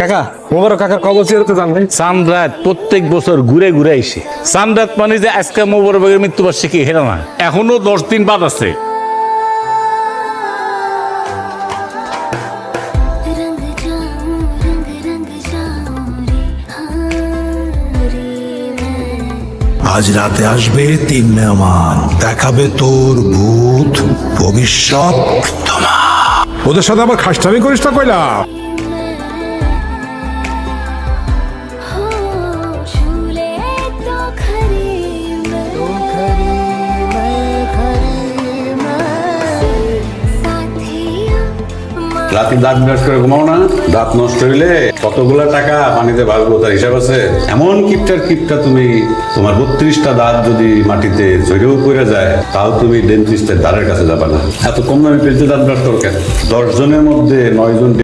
কাকা মোবারক কাকার প্রত্যেক বছর ঘুরে ঘুরে আইসি মানে যে আজকে মোবারকের মৃত্যুবার্ষিকী না এখনও দশ দিন বাদ আছে আজ রাতে আসবে তিন মেহমান দেখাবে তোর ভূত ভবিষ্যৎ ওদের সাথে আবার খাস্টামি করিস না কইলা রাতে দাঁত ব্রাশ করে ঘুমাও না, দাঁত নষ্ট হইলে কতগুলা টাকা পানিতে ভাগবো তার হিসাব আছে? এমন কিপটার কিপটা তুমি, তোমার বত্রিশটা দাঁত যদি মাটিতে ঝরেও পড়ে যায়, তাও তুমি ডেন্টিস্টের দ্বারের কাছে যাবে না। এত কম দামে পেলতে দাঁত ব্রাশ করো কেন? দশ জনের মধ্যে নয় জন